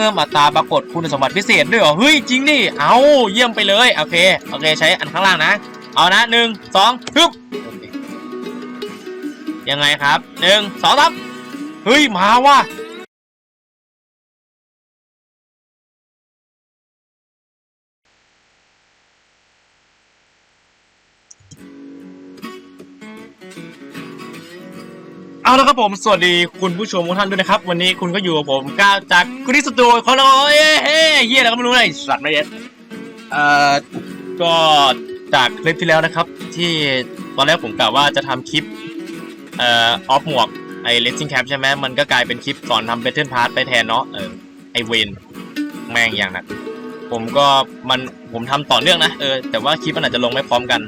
พิ่มอัตราปรากฏคุณสมบัติพิเศษด้วยเหรอเฮ้ยจริงดิเอาเยี่ยมไปเลยโอเคโอเคใช้อันข้างล่างนะ เอานะหนึ่งสองฮึบยังไงครับหนึ่งสองสามเฮ้ยมาว่ะ เอาละครับผม สวัสดีคุณผู้ชมทุกท่านด้วยนะครับ วันนี้คุณก็อยู่กับผมก้าวจากคริสตูดิโอของเราเอ้เฮ้ยเฮียอะไรก็ไม่รู้เลยสัตว์ไม่เย็ดเอ่อก็จากคลิปที่แล้วนะครับ ที่ตอนแรกผมกะว่าจะทำคลิปเอ่อออฟหมวกไอ้เลสซิ่งแคปใช่ไหมมันก็กลายเป็นคลิปสอนทำเบทเทิลพาร์ทไปแทนเนาะเออไอเวนแม่งอย่างนักผมก็มันผมทำต่อเนื่องนะเออแต่ว่าคลิปมันอาจจะลงไม่พร้อมกัน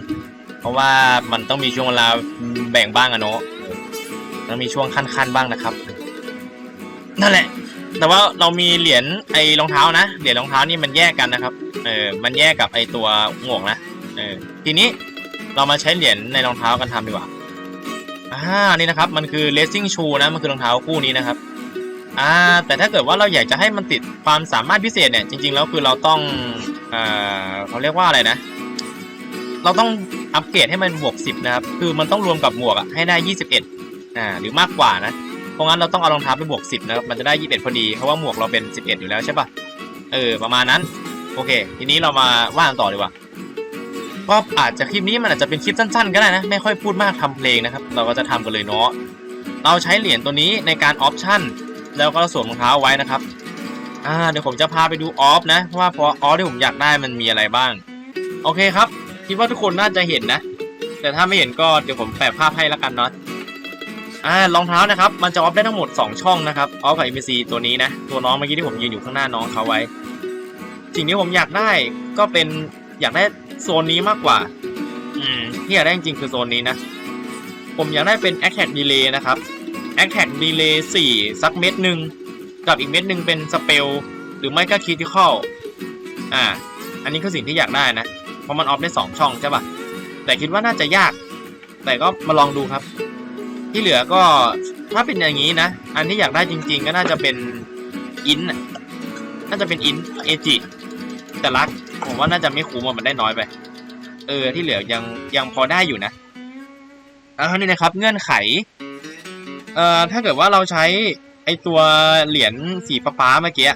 เพราะว่ามันต้องมีช่วงเวลาแบ่งบ้างอะเนาะ เออต้องมีช่วงขั้นๆบ้างนะครับ นั่นแหละ แต่ว่าเรามีเหรียญไอ้รองเท้านะเหรียญรองเท้านี่มันแยกกันนะครับ เออมันแยกกับไอ้ตัวหมวกนะเออทีนี้เรามาใช้เหรียญในรองเท้ากันทำดีกว่าอ่านี่นะครับ มันคือ racing shoe นะมันคือรองเท้าคู่นี้นะครับอ่าแต่ถ้าเกิดว่าเราอยากจะให้มันติดความสามารถพิเศษเนี่ยจริง ๆ แล้วคือเราต้องเอ่าเขาเรียกว่าอะไรนะ เราต้องอัปเกรดให้มันบวก10นะครับคือมันต้องรวมกับหมวกอะให้ได้ 21 อ่าหรือมากกว่านะเพราะงั้นเราต้องเอารองเท้าไปบวก 10นะครับมันจะได้ 21 พอดีเพราะว่าหมวกเราเป็น 11 อยู่แล้วใช่ปะเออประมาณนั้น โอเค ทีนี้เรามาว่ากันต่อดีกว่าก็อาจจะคลิปนี้มันอาจจะเป็นคลิปสั้นๆ ก็ได้นะ ไม่ค่อยพูดมากทำเพลงนะครับ เราก็จะทำกันเลยเนาะเราใช้เหรียญตัวนี้ในการออปชั่นแล้วก็สวมรองเท้าไว้นะครับอ่าเดี๋ยวผมจะพาไปดูออฟนะว่าพราะออฟที่ผมอยากได้มันมีอะไรบ้าง โอเคครับคิดว่าทุกคนน่าจะเห็นนะ แต่ถ้าไม่เห็นก็เดี๋ยวผมแปะภาพให้ละกันเนาะ อ่ารองเท้านะครับ มันจะออฟได้ทั้งหมด 2 ช่องนะครับ ออฟกับ MBC ตัวนี้นะ ตัวน้องเมื่อกี้ที่ผมยืนอยู่ข้างหน้าน้องเขาไว้ สิ่งที่ผมอยากได้ก็เป็นอยากได้โซนนี้มากกว่า อืมที่อยากได้จริงคือโซนนี้นะ ผมอยากได้เป็น a t t a c k Delay นะครับ a t t a c k Delay 4 สักเม็ดหนึ่งกับอีกเม็ดหนึ่งเป็นสเปลหรือไม่ก็ Critical อ่า อันนี้คือสิ่งที่อยากได้นะ เพราะมันออฟได้ 2 ช่องใช่ปะแต่คิดว่าน่าจะยาก แต่ก็มาลองดูครับ ที่เหลือก็ถ้าเป็นอย่างนี้นะ อันที่อยากได้จริง ๆ ก็น่าจะเป็นอินน่าจะเป็นอินเอจิแต่รักผมว่าน่าจะไม่คุ้มมันได้น้อยไป เออ ที่เหลือยังยังพอได้อยู่นะอ่านี่นะครับเงื่อนไข เอ่อถ้าเกิดว่าเราใช้ไอตัวเหรียญสีฟ้าเมื่อกี้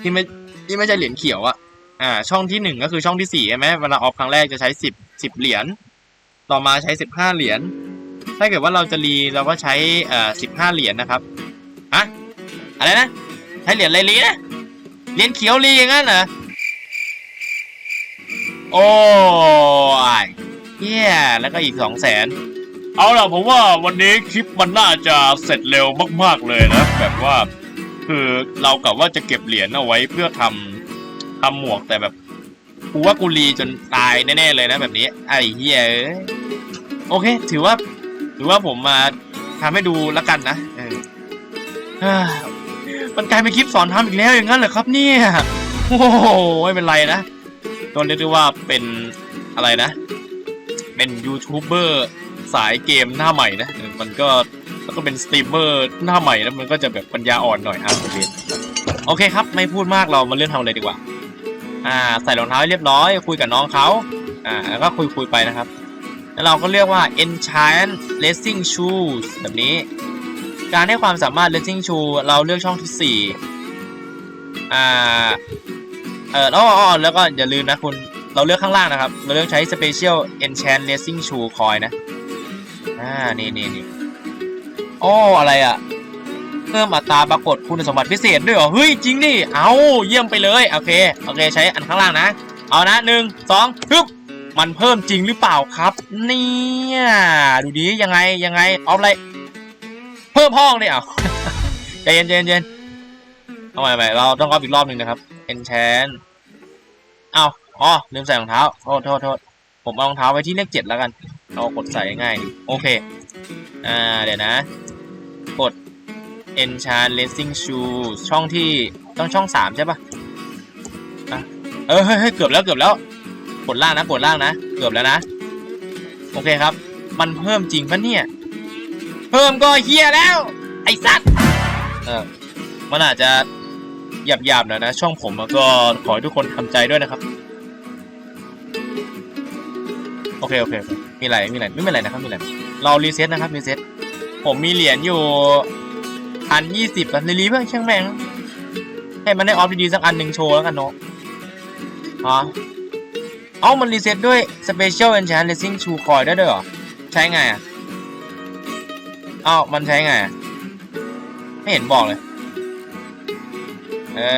ที่ไม่ที่ไม่ใช่เหรียญเขียวอะอ่า ช่องที่หนึ่งก็คือช่องที่สี่ใช่ไหมเวลาออฟครั้งแรกจะใช้สิบสิบเหรียญต่อมาใช้สิบห้าเหรียญ ถ้าเกิดว่าเราจะรีเราก็ใช้เอ่อสิบห้าเหรียญนะครับอะอะไรนะใช้เหรียญอะไรรีนะเหรียญเขียวรีอย่างนั้นเหรอโอ้ยเฮียแล้วก็อีกสองแสนเอาล่ะผมว่าวันนี้คลิปมันน่าจะเสร็จเร็วมาก ๆเลยนะแบบว่า คือเรากะว่าจะเก็บเหรียญเอาไว้เพื่อทำทำหมวกแต่แบบกูว่ากูรีจนตายแน่ๆเลยนะแบบนี้ไอ้เฮียเอ้ยโอเค ถือว่า ถือว่าผมมาทำให้ดูแล้วกันนะเออเฮ้ยมันกลายเป็นคลิปสอนทำอีกแล้วอย่างนั้นเหรอครับเนี่ยโอ้โหไม่เป็นไรนะตัวเรียกได้ว่าเป็นอะไรนะ เป็นยูทูบเบอร์สายเกมหน้าใหม่นะเออมันก็แล้วก็เป็นสตรีมเมอร์หน้าใหม่นะมันก็จะแบบปัญญาอ่อนหน่อยอะโอเคโอเคครับ ไม่พูดมากเรามาเรื่องทำเลยดีกว่า อ่า ใส่รองเท้าให้เรียบร้อย คุยกับน้องเขาอ่าแล้วก็คุยคุยๆไปนะครับ แล้วเราก็เรียกว่า enchant racing shoes แบบนี้ การให้ความสามารถ racing shoe เราเลือกช่องที่4อ่าเออแล้วอ๋อแล้วก็อย่าลืมนะคุณ เราเลือกข้างล่างนะครับ เราเลือกใช้ special enchant racing shoe coin นะ อ่า นี่นี่นี่โอ้อะไรอะ่ะเพิ่มอัตราปรากฏคุณสมบัติพิเศษด้วยเหรอ เฮ้ย จริงดิ เอาเยี่ยมไปเลย โอเค โอเค ใช้อันข้างล่างนะ เอานะหนึ่งสองฮึบ มันเพิ่มจริงหรือเปล่าครับ เนี่ย ดูดียังไงยังไงออฟอะไร เพิ่มห้องเลยอะใจเย็นใจเย็นใจเย็นเอาใหม่ใหม่เราต้องออฟอีกรอบหนึ่งนะครับ enchant เอาอ๋อลืมใส่รองเท้าโทษโทษโทษผมเอารองเท้าไว้ที่เลขเจ็ดแล้วกันเรากดใส่ง่ายโอเคอ่าเดี๋ยวนะ กด enchant racing shoe ช่องที่ต้องช่องสามใช่ปะอะเออเฮ้ยเกือบแล้วเกือบแล้ว ดล่างนะกดล่างนะ เกือบแล้วนะ โอเคครับ มันเพิ่มจริงปะเนี่ย เพิ่มก็เฮียแล้ว ไอ้สัตว์เออมันอาจจะหยาบๆหน่อยนะ ช่องผมก็ขอให้ทุกคนทำใจด้วยนะครับ โอเคโอเค มีอะไรมีอะไรไม่เป็นไรนะครับมีอะไรเรารีเซ็ตนะครับรีเซ็ตผมมีเหรียญอยู่พันยี่สิบแบบรีเพื่อนช่างแม่งให้มันได้ออฟดีๆสักอันหนึ่งโชว์แล้วกันเนาะอ๋อ เอ้ามันรีเซ็ตด้วย Special Enchant Racing Shoe Coin ได้ด้วยเหรอ ใช้ไงอะเอ้ามันใช้ไง ไม่เห็นบอกเลย เอ่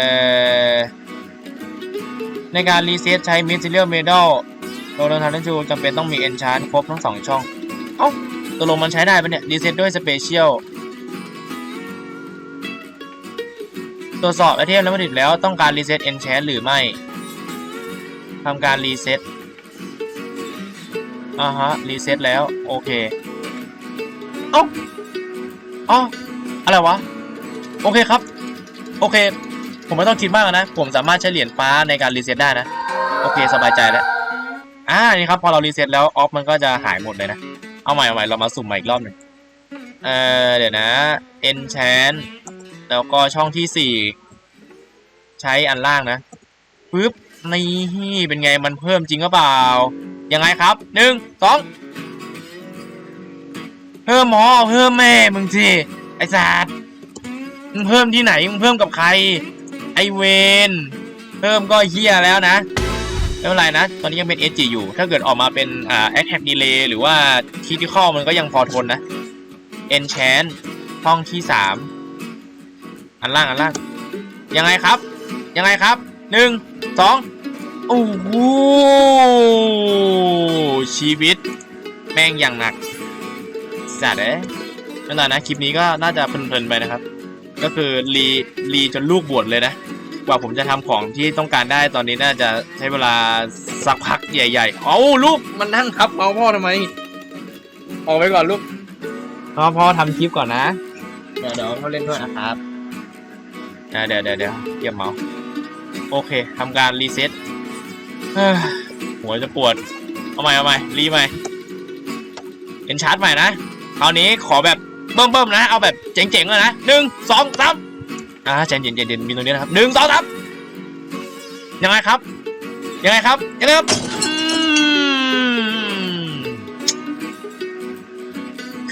อในการรีเซ็ตใช้ Mysterio Medal โดยทางทันชูจำเป็นต้องมี Enchant ครบทั้งสองช่อง เอ้าตกลงมันใช้ได้ปะเนี่ย รีเซ็ตด้วย Special ตรวจสอบไอเทมแล้วมาถึงแล้วต้องการรีเซ็ต Enchant หรือไม่ ทำการรีเซ็ตอ่าฮะรีเซ็ตแล้วโอเคเอ้าอ๋ออะไรวะ โอเคครับ โอเค ผมไม่ต้องคิดมากนะ ผมสามารถใช้เหรียญฟ้าในการรีเซ็ตได้นะ โอเคสบายใจแล้วอ่านี่ครับพอเรารีเซ็ตแล้วออฟมันก็จะหายหมดเลยนะ เอาใหม่เอาใหม่เรามาสุ่มใหม่อีกรอบหนึ่งเออเดี๋ยวนะ enchant แล้วก็ช่องที่สี่ใช้อันล่างนะปึ๊บ นี่เป็นไงมันเพิ่มจริงหรือเปล่า ยังไงครับหนึ่งสองเพิ่มหมอเพิ่มแม่มึงสิไอ้สัตว์มึงเพิ่มที่ไหนมึงเพิ่มกับใคร ไอเวนเพิ่มก็เฮียแล้วนะไม่เป็นไรนะ ตอนนี้ยังเป็น SG อยู่ ถ้าเกิดออกมาเป็นอ่า Attack Delay หรือว่า Critical มันก็ยังพอทนนะ Enchant ห้องที่สามอันล่างอันล่าง ยังไงครับ ยังไงครับ หนึ่งสองโอ้โหชีวิต แม่งอย่างหนักสัตว์เอ้ยนั่นแหละนะคลิปนี้ก็น่าจะเพลินๆไปนะครับ ก็คือรีรีจนลูกบวชเลยนะกว่าผมจะทำของที่ต้องการได้ตอนนี้น่าจะใช้เวลาสักพักใหญ่ๆ เอาลูกมันนั่งทับเมาส์พ่อทำไม ออกไปก่อนลูกพ่อพ่อทำคลิปก่อนนะ เดี๋ยวเดี๋ยวพ่อเล่นด้วยนะครับอ่าเดี๋ยวเดี๋ยวเดี๋ยวเกี่ยมเมาส์ โอเคทำการรีเซ็ตหัวจะปวด เอาใหม่เอาใหม่รีใหม่เอ็นชาร์จใหม่นะคราวนี้ขอแบบเบิ่มๆนะ เอาแบบเจ๋งๆเลยนะหนึ่งสองสามอ่าใจเย็นใจเย็นมีตรงนี้นะครับหนึ่งสองสามยังไงครับ ยังไงครับยังไงครับ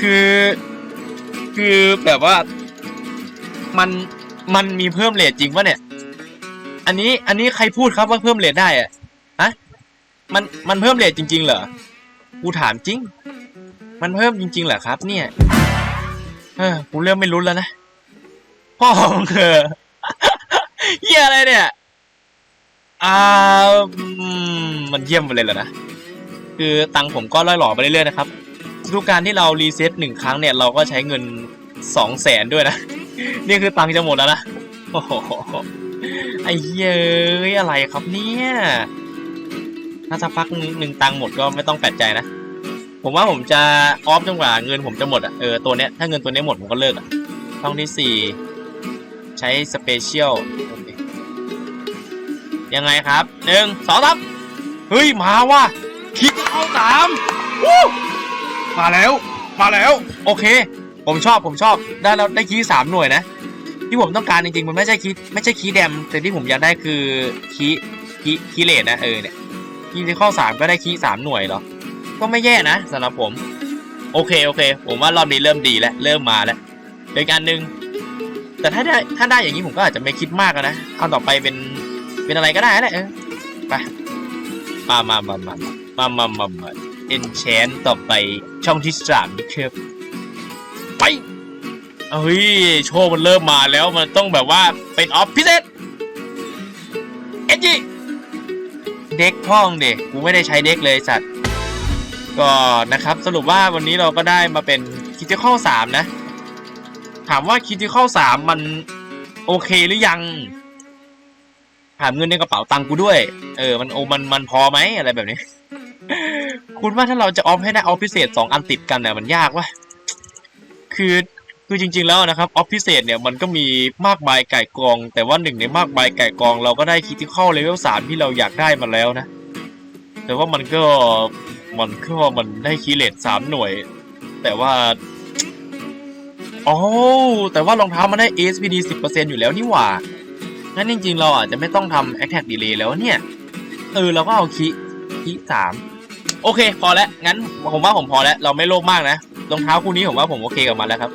คือคือแบบว่ามันมันมีเพิ่มเลทจริงปะเนี่ย อันนี้อันนี้ใครพูดครับว่าเพิ่มเลทได้อะฮะมันมันเพิ่มเลทจริง ๆ เหรอกูถามจริง มันเพิ่มจริง ๆเหรอครับ เนี่ยเออกูเริ่มไม่รู้แล้วนะพ่อของเธอเหี้ยอะไรเนี่ยอ่ามันเยี่ยมไปเลยเหรอนะคือตังผมก็ล่อยหล่อไปเรื่อยๆนะครับทุกการที่เรารีเซ็ตหนึ่งครั้งเนี่ยเราก็ใช้เงินสองแสนด้วยนะ นี่คือตังจะหมดแล้วนะโอ้โห ไอ้เยเอ้ยอะไรครับเนี่ยถ้าสักพักหนึ่งตังหมดก็ไม่ต้องแปลกใจนะ ผมว่าผมจะออฟจนกว่าเงินผมจะหมดอะเออตัวเนี้ยถ้าเงินตัวเนี้ยหมดผมก็เลิกอะช่องที่สี่ใช้สเปเชียลยังไงครับหนึ่งสองสามเฮ้ย มาว่ะคิดเข้าสามวู้มาแล้ว มาแล้ว โอเค ผมชอบผมชอบได้แล้วได้คีย์สามหน่วยนะ ที่ผมต้องการจริงๆ มันไม่ใช่คีไม่ใช่คีแดม แต่ที่ผมอยากได้คือคีคีคีเลดนะเออเนี่ยคีที่ข้อสามก็ได้คีสามหน่วยหรอ ก็ไม่แย่นะสำหรับผม โอเคโอเค ผมว่ารอบนี้เริ่มดีแล้วเริ่มมาแล้วเป็นการหนึ่งแต่ถ้าได้ถ้าได้อย่างนี้ผมก็อาจจะไม่คิดมากนะเอาต่อไปเป็นเป็นอะไรก็ได้แหละไปมามามามามามามาเอ็นแชนต่อไปช่องที่สามนะครับไป เฮ้ยโชว์มันเริ่มมาแล้วมันต้องแบบว่าเป็นออฟพิเศษเอ็นจีเด็กพ่องเด็กกูไม่ได้ใช้เด็กเลยสัตว์ก็นะครับสรุปว่าวันนี้เราก็ได้มาเป็นคิด i ข้อสามนะ ถามว่าคิด i ข้อสามมันโอเคหรือยัง ถามเงินในกระเป๋าตังกูด้วย เออมันโอมันมันพอไหมอะไรแบบนี้ คุณว่าถ้าเราจะออฟให้ได้ออฟพิเศษสองอันติดกันเนี่ยมันยากวะคือ คือจริง ๆแล้วนะครับออฟพิเศษเนี่ยมันก็มีมากมายไก่กอง แต่ว่าหนึ่งในมากมายไก่กอง เราก็ได้คิด i ข้อเลเวลสามที่เราอยากได้มาแล้วนะ แต่ว่ามันก็มันก็มันได้คีย์เลตสามหน่วย แต่ว่าอ๋อแต่ว่ารองเท้ามันได้ ASPD 10%อยู่แล้วนี่หว่า งั้นจริง ๆ เราอาจจะไม่ต้องทำ attack delay แล้วเนี่ย เออ เราก็เอาคีคีสามโอเค พอแล้ว งั้นผมว่าผมพอแล้ว เราไม่โลภมากนะ รองเท้าคู่นี้ผมว่าผมโอเคกับมันแล้วครับ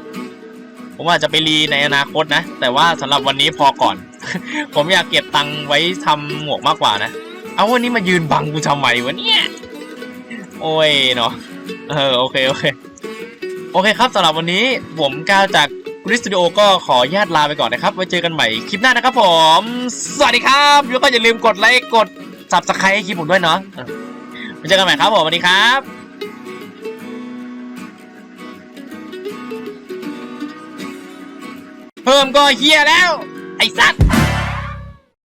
ผมอาจจะไปรีในอนาคตนะ แต่ว่าสำหรับวันนี้พอก่อน ผมอยากเก็บตังค์ไว้ทำหมวกมากกว่านะ เอาวันนี้มายืนบังกูทำไมวะเนี่ย โอ้ยเนาะ เออโอเคโอเค โอเคครับสำหรับวันนี้ผมก้าวจากริสตูดิโอก็ขอญาตลาไปก่อนนะครับ ไว้เจอกันใหม่คลิปหน้านะครับผม สวัสดีครับ แล้วก็อย่าลืมกดไลค์กด subscribe ให้คลิปผมด้วยเนาะไว้เจอกันใหม่ครับผมสวัสดีครับ เพิ่มก็เฮียแล้ว ไอ้สัตว์